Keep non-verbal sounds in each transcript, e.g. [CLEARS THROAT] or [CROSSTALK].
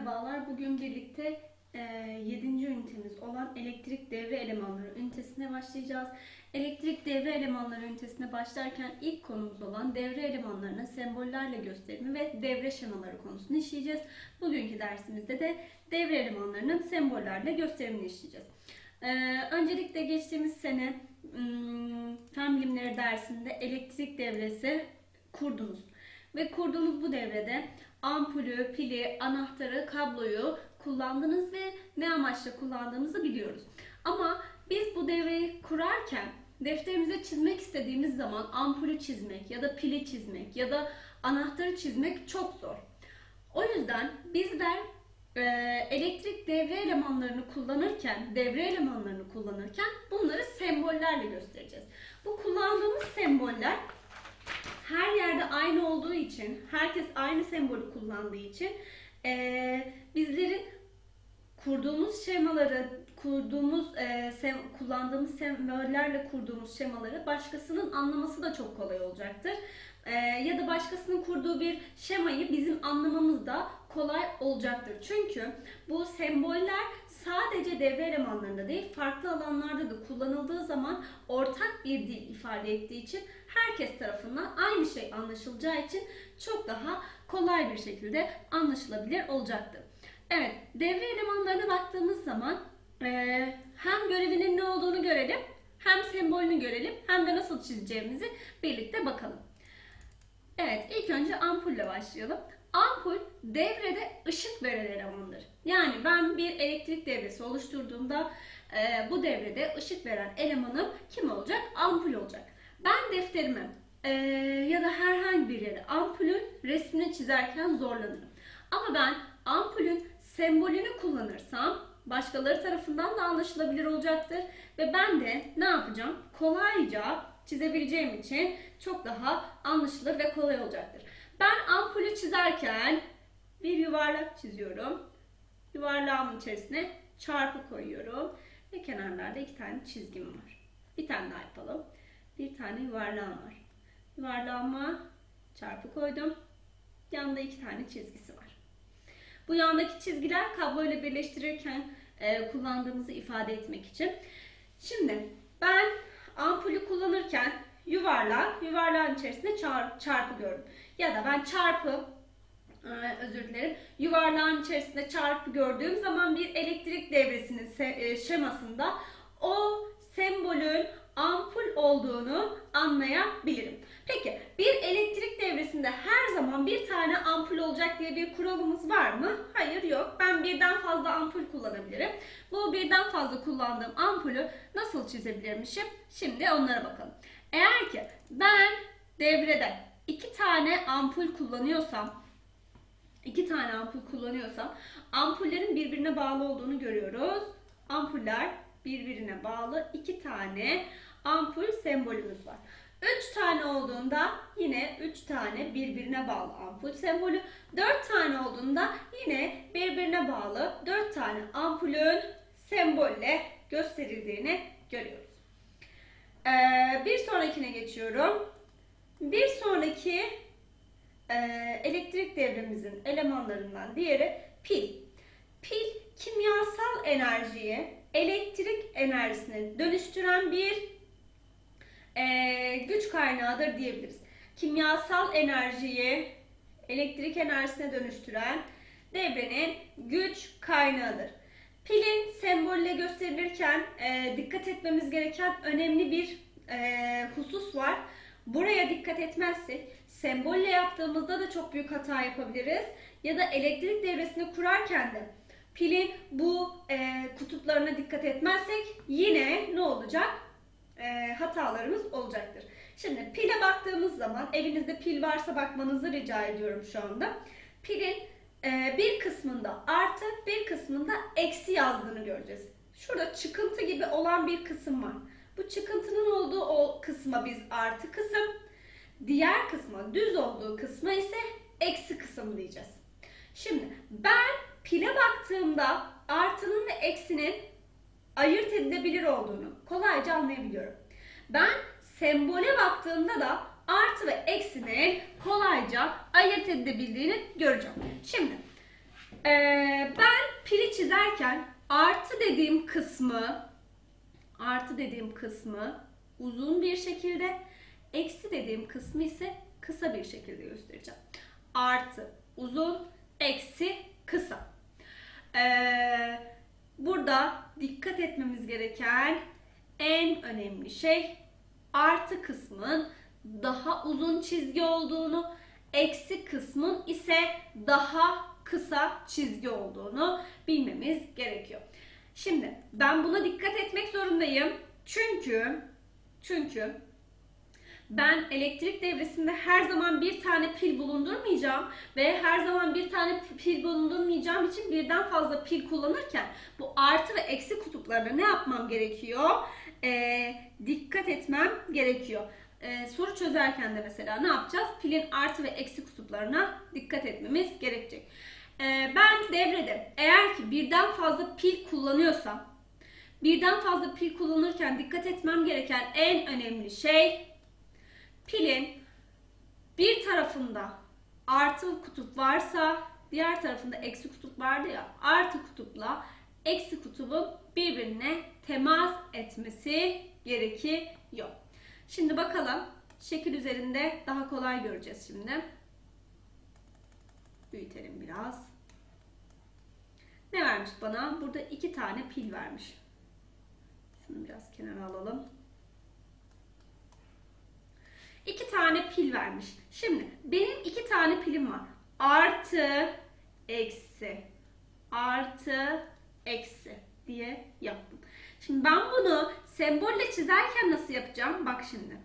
merhabalar. Bugün birlikte e, 7. ünitemiz olan elektrik devre elemanları ünitesine başlayacağız. Elektrik devre elemanları ünitesine başlarken ilk konumuz olan devre elemanlarının sembollerle gösterimi ve devre şemaları konusunu işleyeceğiz. Bugünkü dersimizde de devre elemanlarının sembollerle gösterimini işleyeceğiz. E, öncelikle geçtiğimiz sene hmm, fen bilimleri dersinde elektrik devresi kurdunuz. Ve kurduğunuz bu devrede ampulü, pili, anahtarı, kabloyu kullandınız ve ne amaçla kullandığınızı biliyoruz. Ama biz bu devreyi kurarken defterimize çizmek istediğimiz zaman ampulü çizmek ya da pili çizmek ya da anahtarı çizmek çok zor. O yüzden bizler e, elektrik devre elemanlarını kullanırken, devre elemanlarını kullanırken bunları sembollerle göstereceğiz. Bu kullandığımız semboller her yerde aynı olduğu için, herkes aynı sembolü kullandığı için eee, bizlerin kurduğumuz şemaları, kurduğumuz eee, sem- kullandığımız sembollerle kurduğumuz şemaları başkasının anlaması da çok kolay olacaktır. Eee, ya da başkasının kurduğu bir şemayı bizim anlamamız da kolay olacaktır. Çünkü bu semboller sadece devre elemanlarında değil, farklı alanlarda da kullanıldığı zaman ortak bir dil ifade ettiği için herkes tarafından aynı şey anlaşılacağı için çok daha kolay bir şekilde anlaşılabilir olacaktır. Evet, devre elemanlarına baktığımız zaman hem görevinin ne olduğunu görelim, hem sembolünü görelim, hem de nasıl çizeceğimizi birlikte bakalım. Evet, ilk önce ampulle başlayalım. Ampul devrede ışık veren elemandır. Yani ben bir elektrik devresi oluşturduğumda e, bu devrede ışık veren elemanım kim olacak? Ampul olacak. Ben defterime e, ya da herhangi bir yere ampulün resmini çizerken zorlanırım. Ama ben ampulün sembolünü kullanırsam başkaları tarafından da anlaşılabilir olacaktır. Ve ben de ne yapacağım? Kolayca çizebileceğim için çok daha anlaşılır ve kolay olacaktır. Ben ampulü çizerken bir yuvarlak çiziyorum. Yuvarlağımın içerisine çarpı koyuyorum. Ve kenarlarda iki tane çizgim var. Bir tane daha yapalım. Bir tane yuvarlağım var. Yuvarlağıma çarpı koydum. Yanında iki tane çizgisi var. Bu yandaki çizgiler kablo ile birleştirirken e, kullandığımızı ifade etmek için. Şimdi ben ampulü kullanırken yuvarlak, yuvarlağın içerisinde çar- çarpı gördüm. Ya da ben çarpı, e, özür dilerim, yuvarlağın içerisinde çarpı gördüğüm zaman bir elektrik devresinin e, şemasında o sembolün ampul olduğunu anlayabilirim. Peki bir elektrik devresinde her zaman bir tane ampul olacak diye bir kuralımız var mı? Hayır yok. Ben birden fazla ampul kullanabilirim. Bu birden fazla kullandığım ampulü nasıl çizebilirmişim? Şimdi onlara bakalım. Eğer ki ben devrede iki tane ampul kullanıyorsam iki tane ampul kullanıyorsam ampullerin birbirine bağlı olduğunu görüyoruz. Ampuller birbirine bağlı iki tane ampul sembolümüz var. 3 tane olduğunda yine 3 tane birbirine bağlı ampul sembolü. 4 tane olduğunda yine birbirine bağlı 4 tane ampulün sembolle gösterildiğini görüyoruz. Ee, bir sonrakine geçiyorum. Bir sonraki e, elektrik devremizin elemanlarından diğeri pil. Pil kimyasal enerjiyi elektrik enerjisine dönüştüren bir e, güç kaynağıdır diyebiliriz. Kimyasal enerjiyi elektrik enerjisine dönüştüren devrenin güç kaynağıdır. Pilin sembolle gösterilirken e, dikkat etmemiz gereken önemli bir e, husus var. Buraya dikkat etmezsek sembolle yaptığımızda da çok büyük hata yapabiliriz. Ya da elektrik devresini kurarken de pilin bu e, kutuplarına dikkat etmezsek yine ne olacak? E, hatalarımız olacaktır. Şimdi pile baktığımız zaman evinizde pil varsa bakmanızı rica ediyorum şu anda. Pilin e, bir kısmında artı bir kısmında eksi yazdığını göreceğiz. Şurada çıkıntı gibi olan bir kısım var. Bu çıkıntının olduğu o kısma biz artı kısım, diğer kısma düz olduğu kısma ise eksi kısım diyeceğiz. Şimdi ben pile baktığımda artının ve eksinin ayırt edilebilir olduğunu kolayca anlayabiliyorum. Ben sembole baktığımda da artı ve eksinin kolayca ayırt edilebildiğini göreceğim. Şimdi Ee, ben pili çizerken artı dediğim kısmı artı dediğim kısmı uzun bir şekilde eksi dediğim kısmı ise kısa bir şekilde göstereceğim. Artı uzun, eksi kısa. Ee, burada dikkat etmemiz gereken en önemli şey artı kısmın daha uzun çizgi olduğunu, eksi kısmın ise daha kısa çizgi olduğunu bilmemiz gerekiyor. Şimdi ben buna dikkat etmek zorundayım. Çünkü çünkü ben elektrik devresinde her zaman bir tane pil bulundurmayacağım ve her zaman bir tane pil bulundurmayacağım için birden fazla pil kullanırken bu artı ve eksi kutuplarına ne yapmam gerekiyor? Ee, dikkat etmem gerekiyor. Ee, soru çözerken de mesela ne yapacağız? Pilin artı ve eksi kutuplarına dikkat etmemiz gerekecek. Ee, ben devrede eğer ki birden fazla pil kullanıyorsam birden fazla pil kullanırken dikkat etmem gereken en önemli şey pilin bir tarafında artı kutup varsa diğer tarafında eksi kutup vardı ya artı kutupla eksi kutubun birbirine temas etmesi gerekiyor. Şimdi bakalım şekil üzerinde daha kolay göreceğiz şimdi. Büyütelim biraz. Vermiş bana? Burada iki tane pil vermiş. Şunu biraz kenara alalım. İki tane pil vermiş. Şimdi benim iki tane pilim var. Artı, eksi, artı, eksi diye yaptım. Şimdi ben bunu sembolle çizerken nasıl yapacağım? Bak şimdi.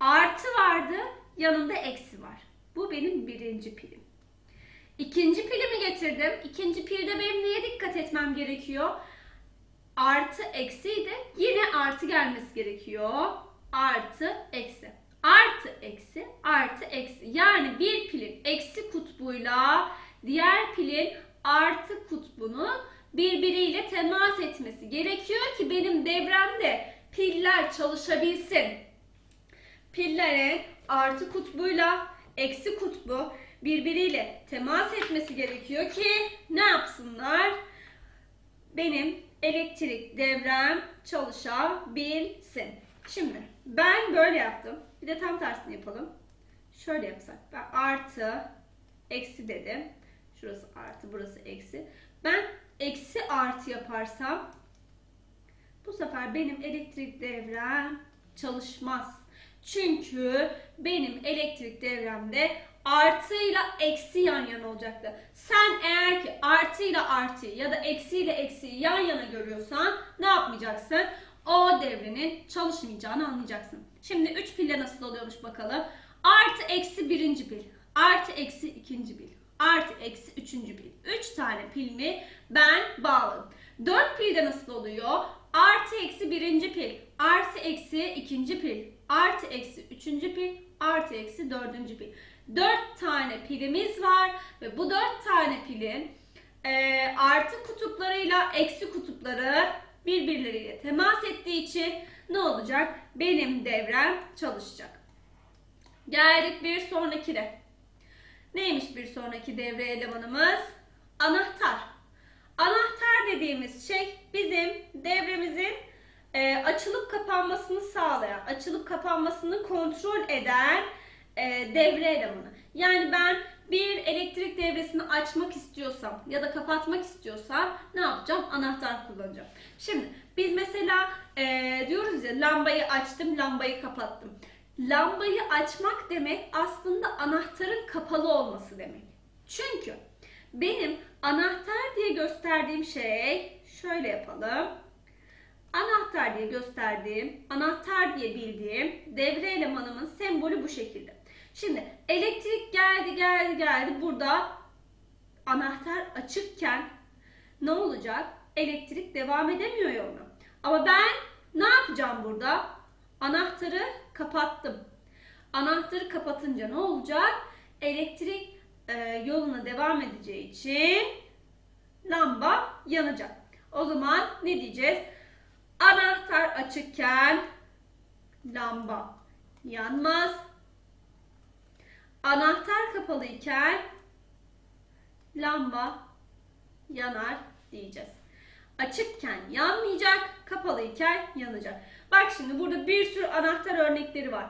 Artı vardı, yanında eksi var. Bu benim birinci pilim. İkinci pilimi getirdim. İkinci pilde benim neye dikkat etmem gerekiyor? Artı eksiydi. Yine artı gelmesi gerekiyor. Artı eksi. Artı eksi artı eksi. Yani bir pilin eksi kutbuyla diğer pilin artı kutbunun birbiriyle temas etmesi gerekiyor ki benim devremde piller çalışabilsin. Pillerin artı kutbuyla eksi kutbu birbiriyle temas etmesi gerekiyor ki ne yapsınlar? Benim elektrik devrem çalışabilsin. Şimdi ben böyle yaptım. Bir de tam tersini yapalım. Şöyle yapsak. Ben artı eksi dedim. Şurası artı, burası eksi. Ben eksi artı yaparsam bu sefer benim elektrik devrem çalışmaz. Çünkü benim elektrik devremde artıyla eksi yan yana olacaktı. Sen eğer ki artıyla artıyı ya da eksiyle eksiyi yan yana görüyorsan ne yapmayacaksın? O devrenin çalışmayacağını anlayacaksın. Şimdi 3 pille nasıl oluyormuş bakalım. Artı eksi birinci pil. Artı eksi ikinci pil. Artı eksi üçüncü pil. 3 tane pilimi ben bağladım. 4 pilde nasıl oluyor? Artı eksi birinci pil. Artı eksi ikinci pil. Artı eksi üçüncü pil. Artı eksi dördüncü pil. 4 tane pilimiz var ve bu 4 tane pilin e, artı kutuplarıyla eksi kutupları birbirleriyle temas ettiği için ne olacak? Benim devrem çalışacak. Geldik bir sonrakine. Neymiş bir sonraki devre elemanımız? Anahtar. Anahtar dediğimiz şey bizim devremizin e, açılıp kapanmasını sağlayan, açılıp kapanmasını kontrol eden e, devre elemanı. Yani ben bir elektrik devresini açmak istiyorsam ya da kapatmak istiyorsam ne yapacağım? Anahtar kullanacağım. Şimdi biz mesela e, diyoruz ya lambayı açtım, lambayı kapattım. Lambayı açmak demek aslında anahtarın kapalı olması demek. Çünkü benim anahtar diye gösterdiğim şey şöyle yapalım. Anahtar diye gösterdiğim, anahtar diye bildiğim devre elemanımın sembolü bu şekilde. Şimdi elektrik geldi geldi geldi burada anahtar açıkken ne olacak? Elektrik devam edemiyor yoluna. Ama ben ne yapacağım burada? Anahtarı kapattım. Anahtarı kapatınca ne olacak? Elektrik e, yoluna devam edeceği için lamba yanacak. O zaman ne diyeceğiz? Anahtar açıkken lamba yanmaz. Anahtar kapalı iken lamba yanar diyeceğiz. Açıkken yanmayacak, kapalıyken yanacak. Bak şimdi burada bir sürü anahtar örnekleri var.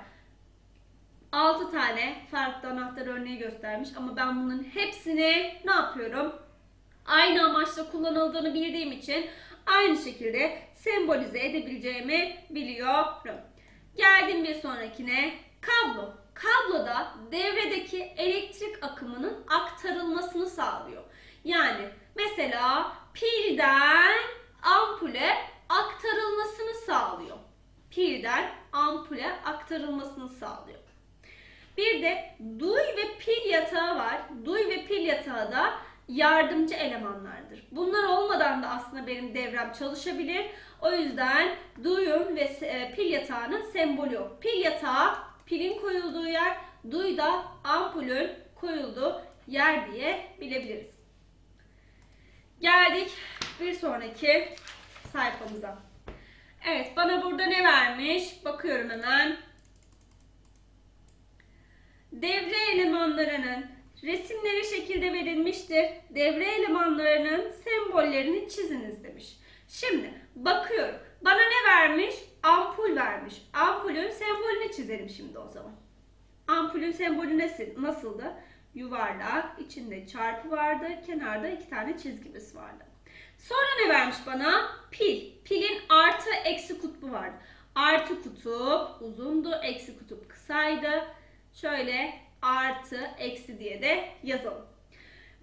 6 tane farklı anahtar örneği göstermiş ama ben bunun hepsini ne yapıyorum? Aynı amaçla kullanıldığını bildiğim için aynı şekilde sembolize edebileceğimi biliyorum. Geldim bir sonrakine. Kablo. Kabloda devredeki elektrik akımının aktarılmasını sağlıyor. Yani mesela pilden ampule aktarılmasını sağlıyor. Pilden ampule aktarılmasını sağlıyor. Bir de duy ve pil yatağı var. Duy ve pil yatağı da yardımcı elemanlardır. Bunlar olmadan da aslında benim devrem çalışabilir. O yüzden duyun ve e, pil yatağının sembolü yok. Pil yatağı pilin koyulduğu yer, duy da ampulün koyulduğu yer diye bilebiliriz. Geldik bir sonraki sayfamıza. Evet bana burada ne vermiş? Bakıyorum hemen. Devre elemanlarının resimleri şekilde verilmiştir. Devre elemanlarının sembollerini çiziniz demiş. Şimdi bakıyorum. Bana ne vermiş? Ampul vermiş. Ampulün sembolünü çizelim şimdi o zaman. Ampulün sembolü nasıl, nasıldı? Yuvarlak, içinde çarpı vardı, kenarda iki tane çizgimiz vardı. Sonra ne vermiş bana? Pil. Pilin artı eksi kutbu vardı. Artı kutup uzundu, eksi kutup kısaydı. Şöyle artı eksi diye de yazalım.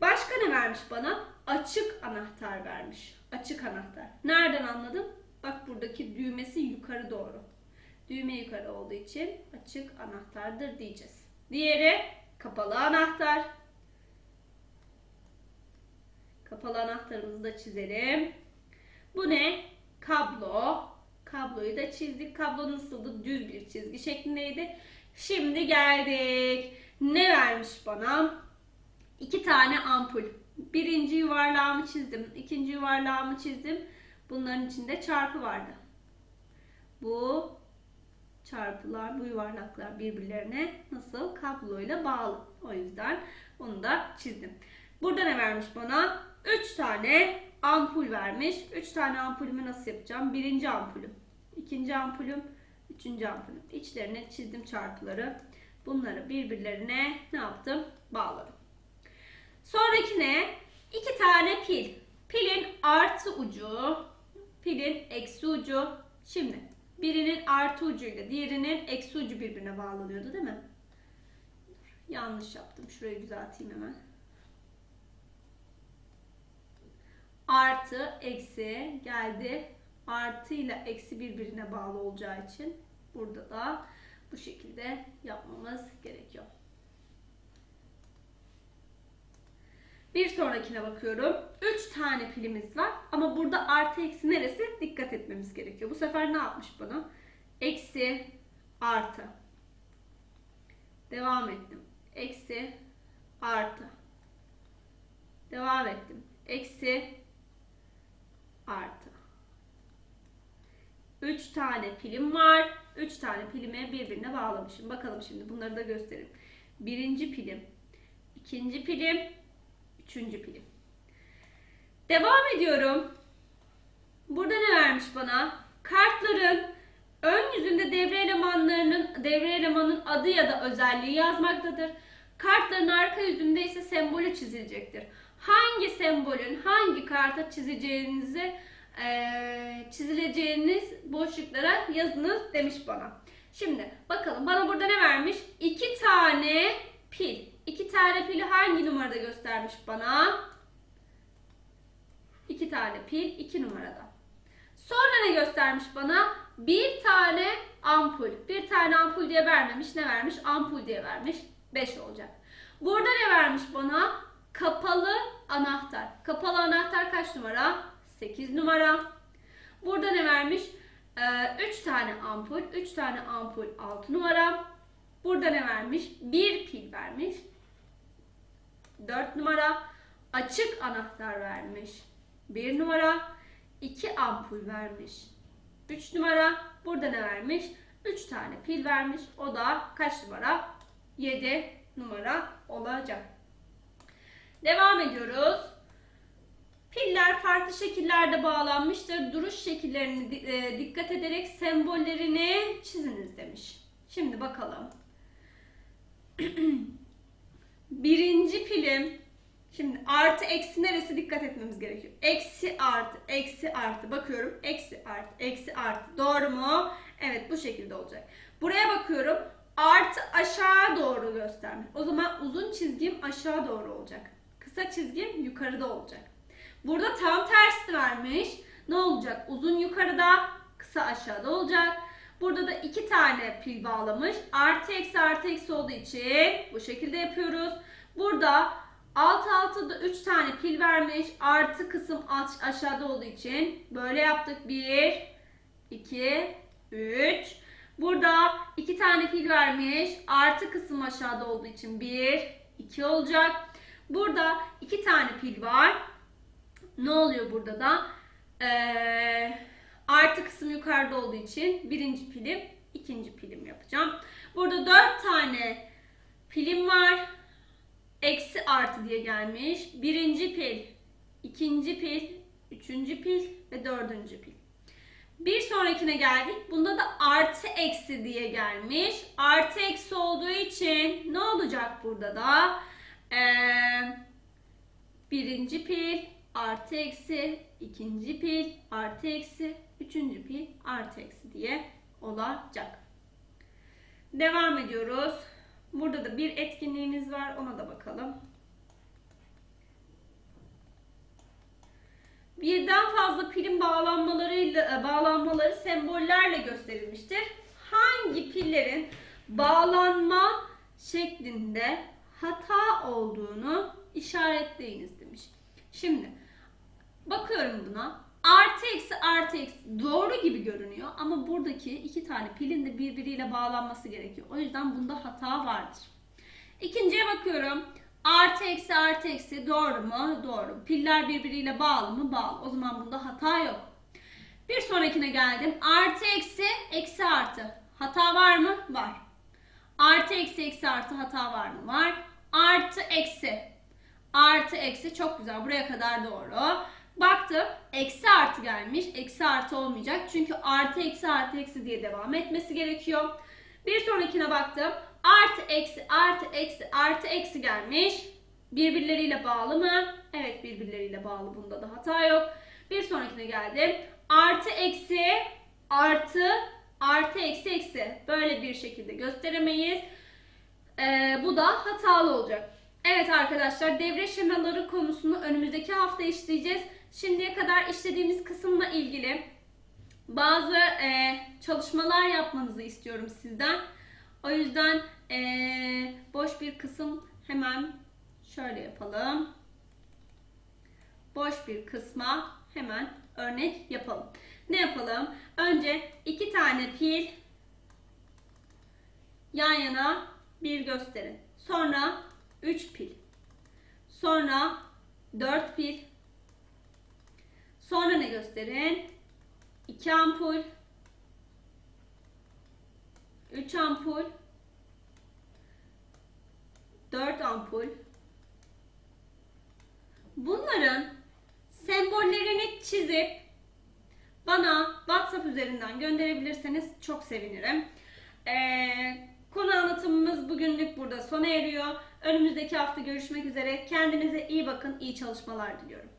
Başka ne vermiş bana? Açık anahtar vermiş. Açık anahtar. Nereden anladım? Bak buradaki düğmesi yukarı doğru. Düğme yukarı olduğu için açık anahtardır diyeceğiz. Diğeri kapalı anahtar. Kapalı anahtarımızı da çizelim. Bu ne? Kablo. Kabloyu da çizdik. Kablo nasıldı? Düz bir çizgi şeklindeydi. Şimdi geldik. Ne vermiş bana? İki tane ampul. Birinci yuvarlağımı çizdim. ikinci yuvarlağımı çizdim. Bunların içinde çarpı vardı. Bu çarpılar, bu yuvarlaklar birbirlerine nasıl kabloyla bağlı. O yüzden onu da çizdim. Burada ne vermiş bana? 3 tane ampul vermiş. 3 tane ampulümü nasıl yapacağım? Birinci ampulüm, ikinci ampulüm, üçüncü ampulüm. İçlerine çizdim çarpıları. Bunları birbirlerine ne yaptım? Bağladım. Sonraki ne? İki tane pil. Pilin artı ucu, pilin eksi ucu. Şimdi birinin artı ucuyla diğerinin eksi ucu birbirine bağlanıyordu değil mi? Yanlış yaptım. Şurayı düzelteyim hemen. Artı, eksi geldi. Artı ile eksi birbirine bağlı olacağı için burada da bu şekilde yapmamız gerekiyor. Bir sonrakine bakıyorum. 3 tane pilimiz var ama burada artı eksi neresi? Dikkat etmemiz gerekiyor. Bu sefer ne yapmış bana? Eksi, artı. Devam ettim. Eksi, artı. Devam ettim. Eksi, artı. 3 tane pilim var. 3 tane pilimi birbirine bağlamışım. Bakalım şimdi bunları da göstereyim. Birinci pilim, ikinci pilim, üçüncü pilim. Devam ediyorum. Burada ne vermiş bana? Kartların ön yüzünde devre elemanlarının devre elemanın adı ya da özelliği yazmaktadır. Kartların arka yüzünde ise sembolü çizilecektir. Hangi sembolün hangi karta çizeceğinizi e, çizileceğiniz boşluklara yazınız demiş bana. Şimdi bakalım bana burada ne vermiş? İki tane pil. İki tane pili hangi numarada göstermiş bana? İki tane pil iki numarada. Sonra ne göstermiş bana? Bir tane ampul. Bir tane ampul diye vermemiş. Ne vermiş? Ampul diye vermiş. 5 olacak. Burada ne vermiş bana? Kapalı anahtar. Kapalı anahtar kaç numara? 8 numara. Burada ne vermiş? 3 ee, tane ampul. 3 tane ampul 6 numara. Burada ne vermiş? 1 pil vermiş. 4 numara. Açık anahtar vermiş. 1 numara. 2 ampul vermiş. 3 numara. Burada ne vermiş? 3 tane pil vermiş. O da kaç numara? 7 numara olacak. Devam ediyoruz. piller farklı şekillerde bağlanmıştır. Duruş şekillerini e, dikkat ederek sembollerini çiziniz demiş. Şimdi bakalım. [CLEARS THROAT] Birinci pilim Şimdi artı eksi neresi dikkat etmemiz gerekiyor. Eksi artı, eksi artı. Bakıyorum. Eksi artı, eksi artı. Doğru mu? Evet bu şekilde olacak. Buraya bakıyorum. Artı aşağı doğru göstermiş. O zaman uzun çizgim aşağı doğru olacak. Kısa çizgim yukarıda olacak. Burada tam tersi vermiş. Ne olacak? Uzun yukarıda, kısa aşağıda olacak. Burada da iki tane pil bağlamış. Artı eksi artı eksi olduğu için bu şekilde yapıyoruz. Burada alt alta da 3 tane pil vermiş. Artı kısım aş- aşağıda olduğu için böyle yaptık. 1, 2, 3. Burada iki tane pil vermiş. Artı kısım aşağıda olduğu için 1, 2 olacak. Burada iki tane pil var. Ne oluyor burada da? Yukarıda olduğu için birinci pilim, ikinci pilim yapacağım. Burada dört tane pilim var. Eksi artı diye gelmiş. Birinci pil, ikinci pil, üçüncü pil ve dördüncü pil. Bir sonrakine geldik. Bunda da artı eksi diye gelmiş. Artı eksi olduğu için ne olacak burada da? Ee, birinci pil artı eksi, ikinci pil artı eksi, üçüncü pil artı eksi diye olacak. Devam ediyoruz. Burada da bir etkinliğimiz var. Ona da bakalım. Birden fazla pilin bağlanmalarıyla e, bağlanmaları sembollerle gösterilmiştir. Hangi pillerin bağlanma şeklinde hata olduğunu işaretleyiniz demiş. Şimdi bakıyorum buna. Artı eksi artı eksi doğru gibi görünüyor ama buradaki iki tane pilin de birbiriyle bağlanması gerekiyor. O yüzden bunda hata vardır. İkinciye bakıyorum. Artı eksi artı eksi doğru mu? Doğru. Piller birbiriyle bağlı mı? Bağlı. O zaman bunda hata yok. Bir sonrakine geldim. Artı eksi eksi artı. Hata var mı? Var. Artı eksi eksi artı hata var mı? Var. Artı eksi. Artı eksi çok güzel. Buraya kadar doğru. Baktım eksi artı gelmiş. Eksi artı olmayacak. Çünkü artı eksi artı eksi diye devam etmesi gerekiyor. Bir sonrakine baktım. Artı eksi artı eksi artı eksi gelmiş. Birbirleriyle bağlı mı? Evet birbirleriyle bağlı. Bunda da hata yok. Bir sonrakine geldim. Artı eksi artı artı eksi eksi. Böyle bir şekilde gösteremeyiz. Ee, bu da hatalı olacak. Evet arkadaşlar devre şemaları konusunu önümüzdeki hafta işleyeceğiz. Şimdiye kadar işlediğimiz kısımla ilgili bazı e, çalışmalar yapmanızı istiyorum sizden. O yüzden e, boş bir kısım hemen şöyle yapalım. Boş bir kısma hemen örnek yapalım. Ne yapalım? Önce iki tane pil yan yana bir gösterin. Sonra 3 pil. Sonra 4 pil. Sonra ne gösterin? 2 ampul. 3 ampul. 4 ampul. Bunların sembollerini çizip bana WhatsApp üzerinden gönderebilirseniz çok sevinirim. Ee, konu anlatımımız bugünlük burada sona eriyor. Önümüzdeki hafta görüşmek üzere. Kendinize iyi bakın, iyi çalışmalar diliyorum.